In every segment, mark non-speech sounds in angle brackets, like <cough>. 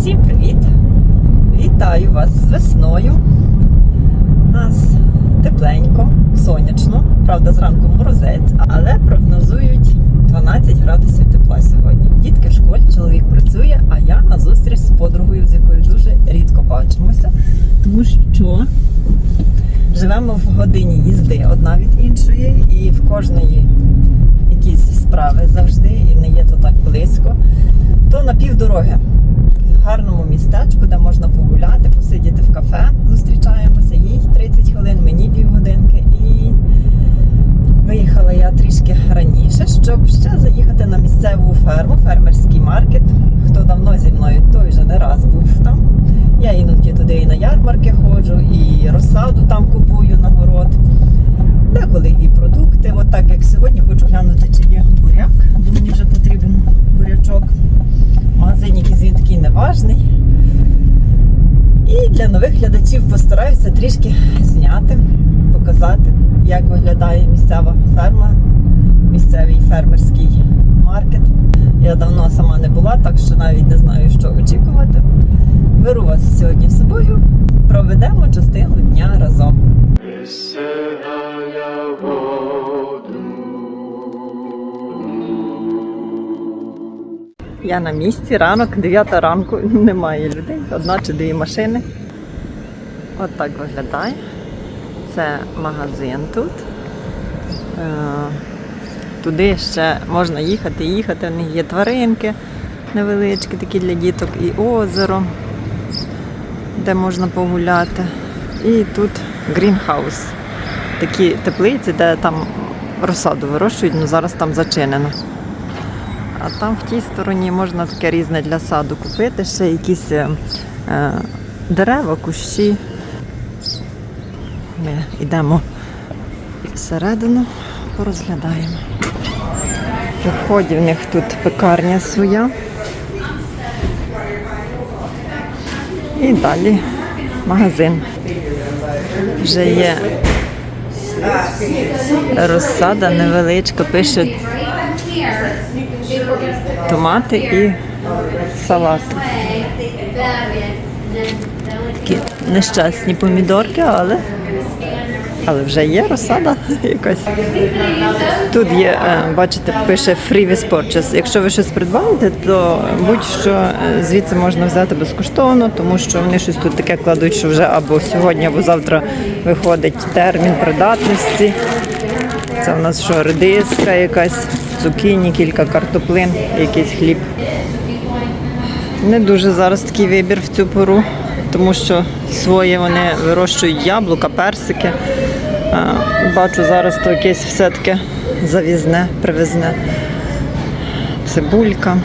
Всім привіт! Вітаю вас з весною. У нас тепленько, сонячно, правда, зранку морозець, але прогнозують 12 градусів тепла сьогодні. Дітки в школі, чоловік працює, а я на зустріч з подругою, з якою дуже рідко бачимося, тому що живемо в годині їзди одна від іншої, і в кожної якісь справи завжди, і не є то так близько. То на півдороги гарному містечку, де можна погуляти, посидіти в кафе. Зустрічаємося. Їй 30 хвилин, мені півгодинки. І виїхала я трішки раніше, щоб ще заїхати на місцеву ферму, фермерський маркет. Хто давно зі мною, той вже не раз був там. Я іноді туди і на ярмарки ходжу, і розсаду там купую на город. Деколи і продукти. От як сьогодні хочу глянути, чи є буряк, бо мені вже потрібен бурячок. Магазин якийсь він такий неважний. І для нових глядачів постараюся трішки зняти, показати, як виглядає місцева ферма, місцевий фермерський маркет. Я давно сама не була, так що навіть не знаю, що очікувати. Беру вас сьогодні з собою, проведемо частину дня разом. Я на місці, ранок, 9 ранку, <laughs> немає людей, одна чи дві машини. От так виглядає. Це магазин тут. Е, Туди ще можна їхати, їхати. В них є тваринки невеличкі, такі для діток, і озеро, де можна погуляти. І тут грінхаус. Такі теплиці, де там розсаду вирощують, але зараз там зачинено. А там в тій стороні можна таке різне для саду купити, ще якісь е, е, дерева, кущі. Ми йдемо всередину, порозглядаємо. У вході в них тут пекарня своя. І далі магазин. Вже є розсада невеличка, пише томати і салат. Такі нещасні помідорки, але, але вже є розсада <laughs> якась. Тут є, е, бачите, пише free with purchase. Якщо ви щось придбаєте, то будь-що е, звідси можна взяти безкоштовно, тому що вони щось тут таке кладуть, що вже або сьогодні, або завтра виходить термін придатності. Це в нас що, редиска якась, цукіні, кілька картоплин, якийсь хліб. Не дуже зараз такий вибір в цю пору, тому що своє вони вирощують яблука, персики. Бачу, зараз то якесь все таке завізне, привезне. Цибулька.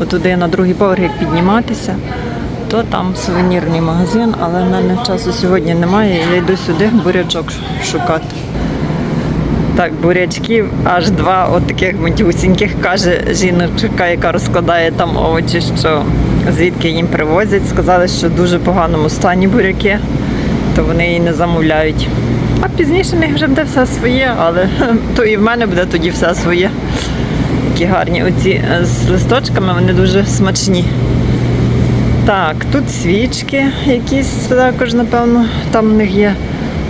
Отуди на другий поверх, як підніматися, то там сувенірний магазин, але в мене часу сьогодні немає. Я йду сюди бурячок шукати. Так, бурячків аж два от таких матюсіньких, каже жіночка, яка розкладає там овочі, що звідки їм привозять. Сказали, що в дуже поганому стані буряки, то вони її не замовляють. А пізніше в них вже буде все своє, але <laughs> то і в мене буде тоді все своє. Такі гарні оці е, з листочками, вони дуже смачні. Так, тут свічки якісь також, напевно, там в них є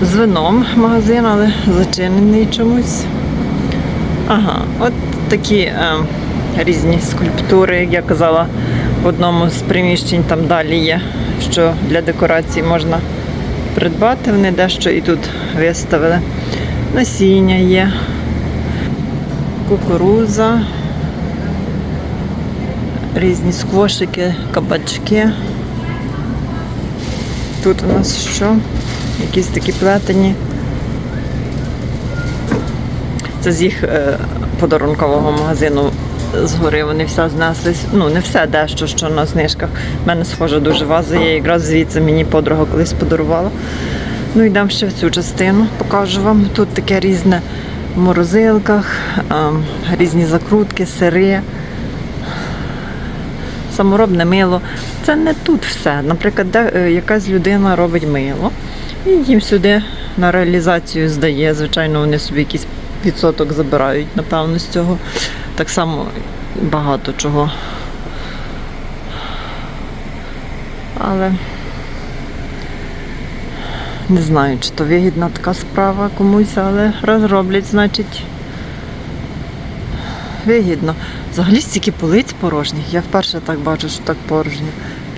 з вином магазин, але зачинений чомусь. Ага, от такі е, різні скульптури, як я казала, в одному з приміщень там далі є, що для декорації можна придбати. Вони дещо і тут виставили. Насіння є, кукуруза, різні сквошики, кабачки. Тут у нас що? Якісь такі плетені. Це з їх е, подарункового магазину згори. Вони все знесли. Ну, не все дещо, що на знижках. У мене схожа дуже ваза є. Якраз звідси мені подруга колись подарувала. Ну, йдемо ще в цю частину, покажу вам. Тут таке різне в морозилках, е, різні закрутки, сири. Саморобне мило. Це не тут все. Наприклад, де е, якась людина робить мило і їм сюди на реалізацію здає. Звичайно, вони собі якийсь відсоток забирають, напевно, з цього. Так само багато чого. Але не знаю, чи то вигідна така справа комусь, але розроблять, значить. Вигідно. Взагалі стільки полиць порожніх. Я вперше так бачу, що так порожньо.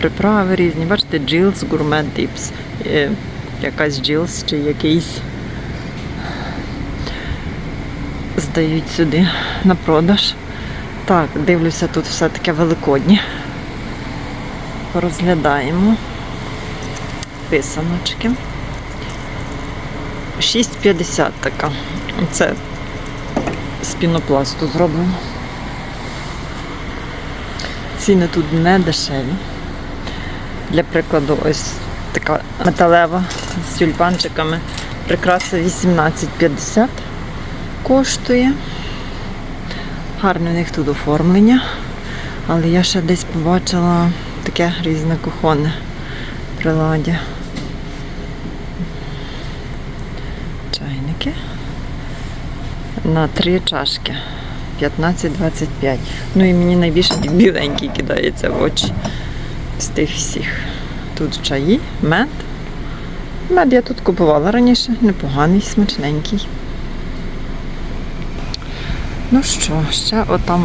Приправи різні. Бачите, Джілс, Gourmet Dips. Якась Джілс чи якийсь здають сюди на продаж. Так, дивлюся, тут все таке великоднє. Порозглядаємо. Писаночки. 6,50 така. Це з пінопласту зроблено. Ціни тут не дешеві. Для прикладу, ось така металева з тюльпанчиками. Прикраса 18,50 коштує. Гарне у них тут оформлення. Але я ще десь побачила таке різне кухонне приладдя. Чайники. На три чашки. 15-25. Ну і мені найбільше біленький кидається в очі з тих всіх. Тут чаї, мед. Мед я тут купувала раніше, непоганий, смачненький. Ну що, ще отам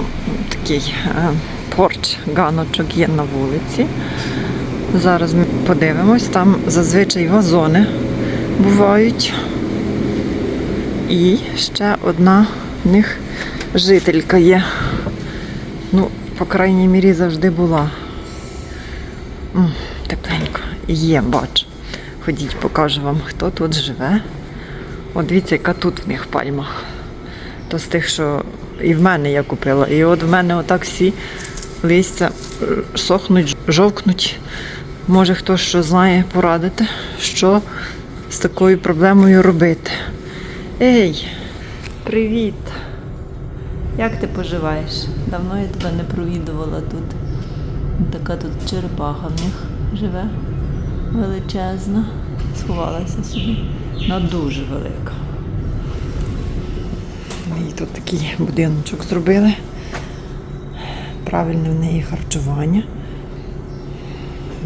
такий е, порч ганочок є на вулиці. Зараз ми подивимось, там зазвичай вазони бувають. І ще одна в них жителька є. Ну, по крайній мірі завжди була. М, тепленько. Є, бачу. Ходіть, покажу вам, хто тут живе. От дивіться, яка тут в них пальма. То з тих, що і в мене я купила. І от в мене отак всі листя е, сохнуть, жовкнуть. Може хтось що знає порадити, що з такою проблемою робити. Ей, привіт! Як ти поживаєш? Давно я тебе не провідувала тут. Така тут черепаха в них живе величезна. Сховалася собі. Вона дуже велика. І тут такий будиночок зробили. Правильне в неї харчування.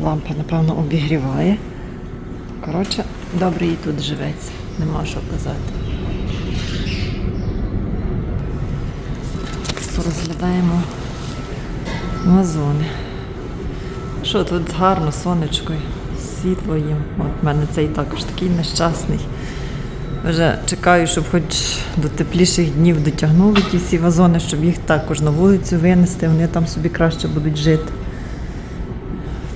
Лампа, напевно, обігріває. Коротше, добре їй тут живеться. Нема що казати. Порозглядаємо вазони. Що тут гарно, сонечко, світло їм. От в мене цей також такий нещасний. Вже чекаю, щоб хоч до тепліших днів дотягнули ті всі вазони, щоб їх також на вулицю винести, вони там собі краще будуть жити.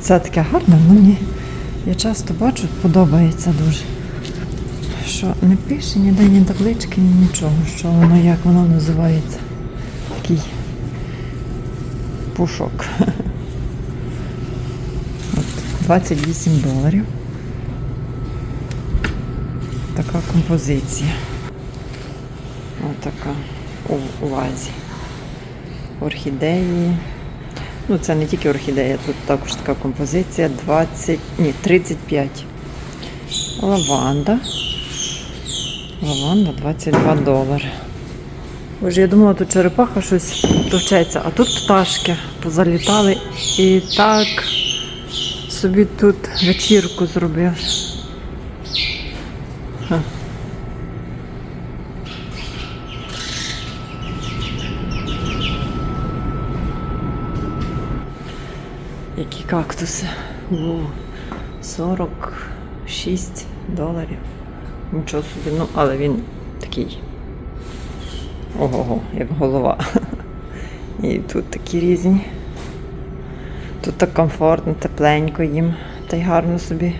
Це таке гарне, ну ні. Я часто бачу, подобається дуже. Що не пише ніде ні таблички, ні нічого, що воно, як воно називається. Такий пушок. От, 28 доларів. Така композиція. Ось така у вазі. Орхідеї. Ну, це не тільки орхідея, тут також така композиція 20, ні, 35. Лаванда. Лаванда 22 долари. Боже, я думала, тут черепаха щось товчеться, а тут пташки позалітали і так собі тут вечірку зробив. Які кактуси? О, 46 доларів. Нічого собі, ну, але він такий. Ого-го, як голова. <laughs> І тут такі різні. Тут так комфортно, тепленько їм. Та й гарно собі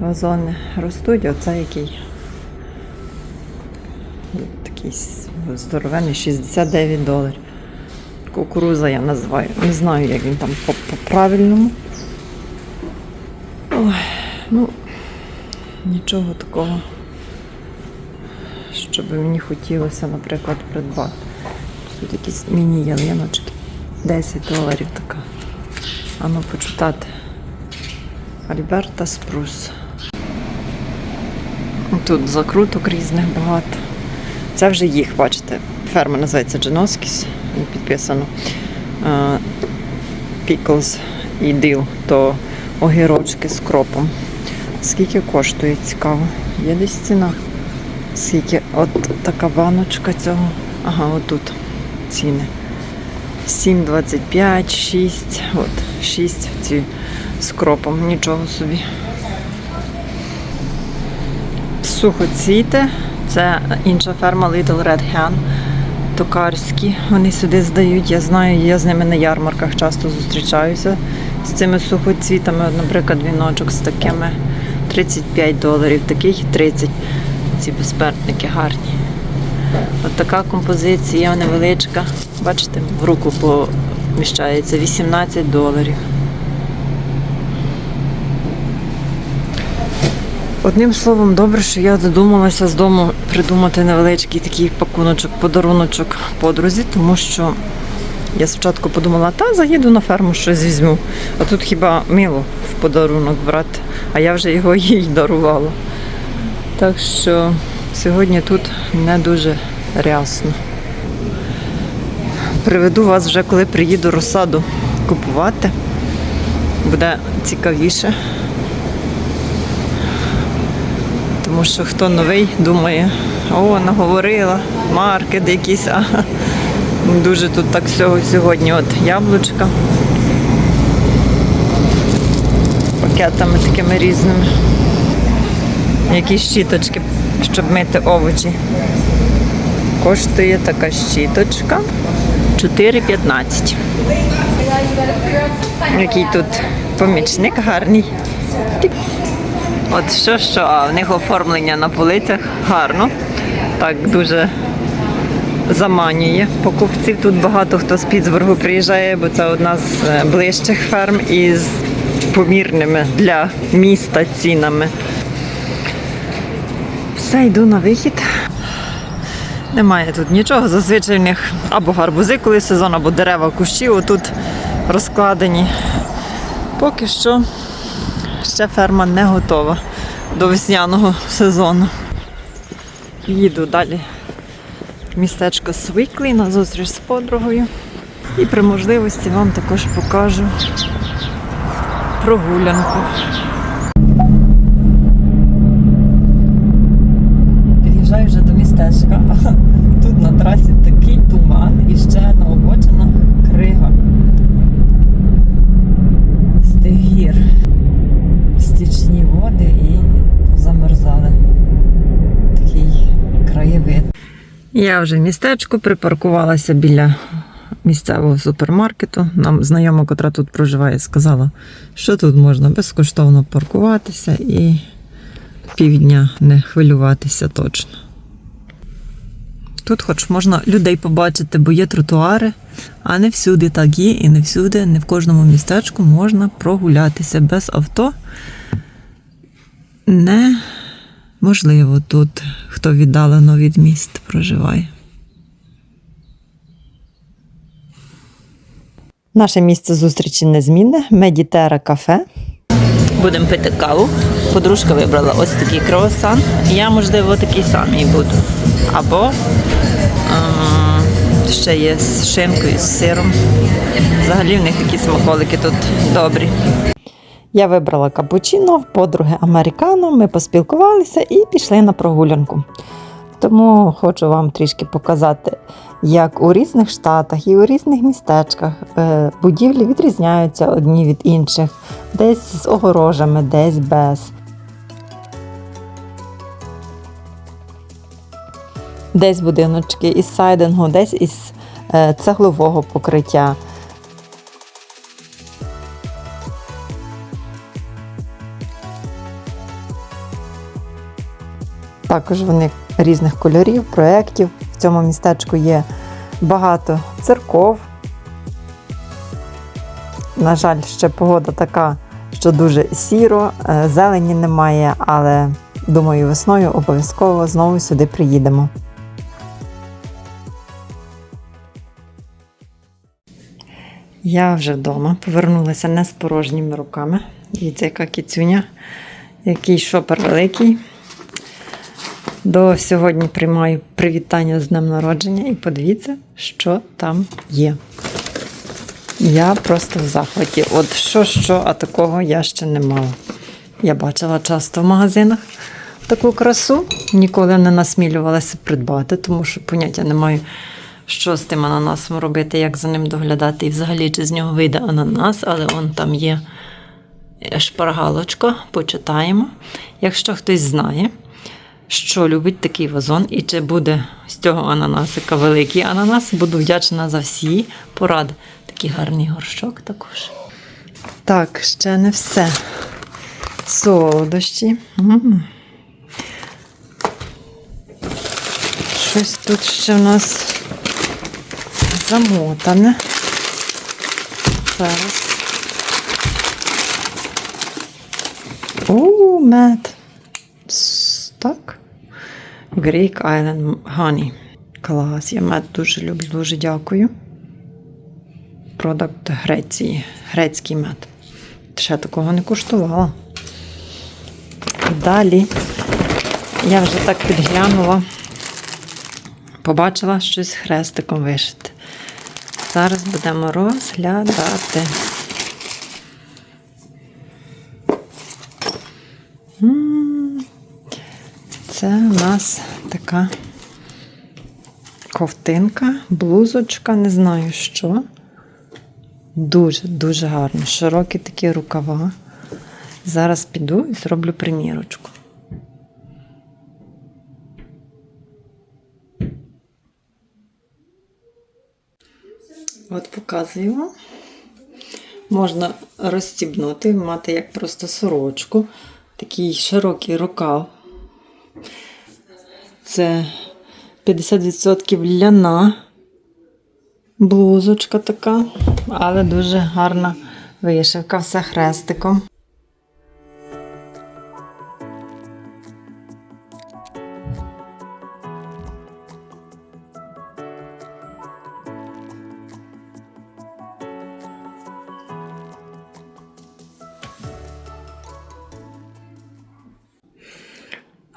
вазони ростуть. Оце який. Такий здоровенний, 69 доларів. Кукуруза я називаю. Не знаю, як він там по, по правильному. Ой, ну, нічого такого, що би мені хотілося, наприклад, придбати. Тут якісь міні-ялиночки. 10 доларів така. А ну почитати. Альберта Спрус. Тут закруток різних багато. Це вже їх, бачите. Ферма називається Дженоскіс. Підписано. Піклз і Діл. То огірочки з кропом. Скільки коштує, цікаво. Є десь ціна. Скільки от така баночка цього. Ага, отут ціни. 7,25, 6, от 6 ці з кропом, нічого собі. Сухоцвіти, це інша ферма Little Red Hen. Токарські. Вони сюди здають. Я знаю, я з ними на ярмарках часто зустрічаюся з цими сухоцвітами. Наприклад, віночок з такими 35 доларів, такий 30. Ці безпертники гарні. От така композиція невеличка. Бачите, в руку поміщається 18 доларів. Одним словом, добре, що я додумалася з дому придумати невеличкий такий пакуночок, подаруночок подрузі, тому що я спочатку подумала, та заїду на ферму, щось візьму. А тут хіба мило в подарунок брати, а я вже його їй дарувала. Так що сьогодні тут не дуже рясно. Приведу вас вже, коли приїду розсаду купувати. Буде цікавіше. Тому що хто новий думає, о, наговорила, маркет якийсь, а дуже тут так всього сьогодні. От яблучка. Пакетами такими різними. Якісь щіточки, щоб мити овочі. Коштує така щіточка 4,15. Який тут помічник гарний. От що, що, а в них оформлення на полицях гарно. Так дуже заманює покупців. Тут багато хто з Пітсбургу приїжджає, бо це одна з е, ближчих ферм із помірними для міста цінами. Все, йду на вихід. Немає тут нічого. Зазвичай в них або гарбузи, коли сезон, або дерева кущі отут розкладені. Поки що ще ферма не готова до весняного сезону. Їду далі в містечко Свиклі на зустріч з подругою. І при можливості вам також покажу прогулянку. Містечка, а <laughs> тут на трасі такий туман і ще на обочинах крига з тих гір стічні води і замерзали. Такий краєвид. Я вже в містечку припаркувалася біля місцевого супермаркету. Нам знайома, котра тут проживає, сказала, що тут можна безкоштовно паркуватися і півдня не хвилюватися точно. Тут хоч можна людей побачити, бо є тротуари, а не всюди так є, і не всюди, не в кожному містечку можна прогулятися без авто. Неможливо тут, хто віддалено від міст проживає. Наше місце зустрічі незмінне Медітера кафе. Будемо пити каву. Подружка вибрала ось такий круасан. Я, можливо, такий самий буду. Або ще є з шинкою, з сиром. Взагалі в них такі смаколики тут добрі. Я вибрала капучино, в подруги американо. Ми поспілкувалися і пішли на прогулянку. Тому хочу вам трішки показати, як у різних штатах і у різних містечках е, будівлі відрізняються одні від інших, десь з огорожами, десь без. Десь будиночки із сайдингу, десь із е, цеглового покриття. Також вони різних кольорів, проєктів. В цьому містечку є багато церков. На жаль, ще погода така, що дуже сіро, е, зелені немає, але думаю, весною обов'язково знову сюди приїдемо. Я вже вдома повернулася не з порожніми руками. Дивіться, яка кіцюня, який шопер великий. До сьогодні приймаю привітання з днем народження і подивіться, що там є. Я просто в захваті. От що, що, а такого я ще не мала. Я бачила часто в магазинах таку красу, ніколи не насмілювалася придбати, тому що поняття не маю, що з тим ананасом робити, як за ним доглядати, і взагалі чи з нього вийде ананас, але он там є шпаргалочка, почитаємо. Якщо хтось знає, що любить такий вазон, і чи буде з цього ананасика великий ананас, буду вдячна за всі поради. Такий гарний горшок також. Так, ще не все. Солодощі. М. Щось тут ще в нас замотане. Зараз. О, мед. Так. Greek Island Honey. Клас, я мед дуже люблю, дуже дякую. Продукт Греції. Грецький мед. Ще такого не куштувала. Далі я вже так підглянула, побачила щось хрестиком вишити. Зараз будемо розглядати. Це у нас така ковтинка, блузочка, не знаю що. Дуже, дуже гарно. Широкі такі рукава. Зараз піду і зроблю примірочку. От показую вам. Можна розстібнути, мати як просто сорочку. Такий широкий рукав. Це 50% ляна блузочка така, але дуже гарна вишивка, все хрестиком.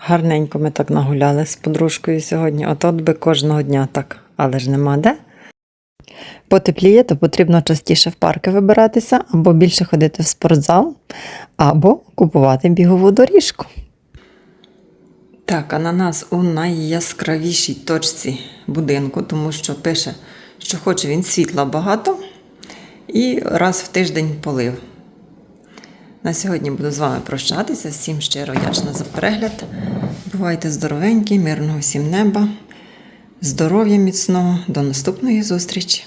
Гарненько ми так нагуляли з подружкою сьогодні. От от би кожного дня так, але ж нема де. Потепліє, то потрібно частіше в парки вибиратися, або більше ходити в спортзал, або купувати бігову доріжку. Так, ананас у найяскравішій точці будинку, тому що пише, що хоче він світла багато і раз в тиждень полив. На сьогодні буду з вами прощатися. Всім щиро вдячна за перегляд. Бувайте здоровенькі, мирного всім неба, здоров'я міцного. До наступної зустрічі!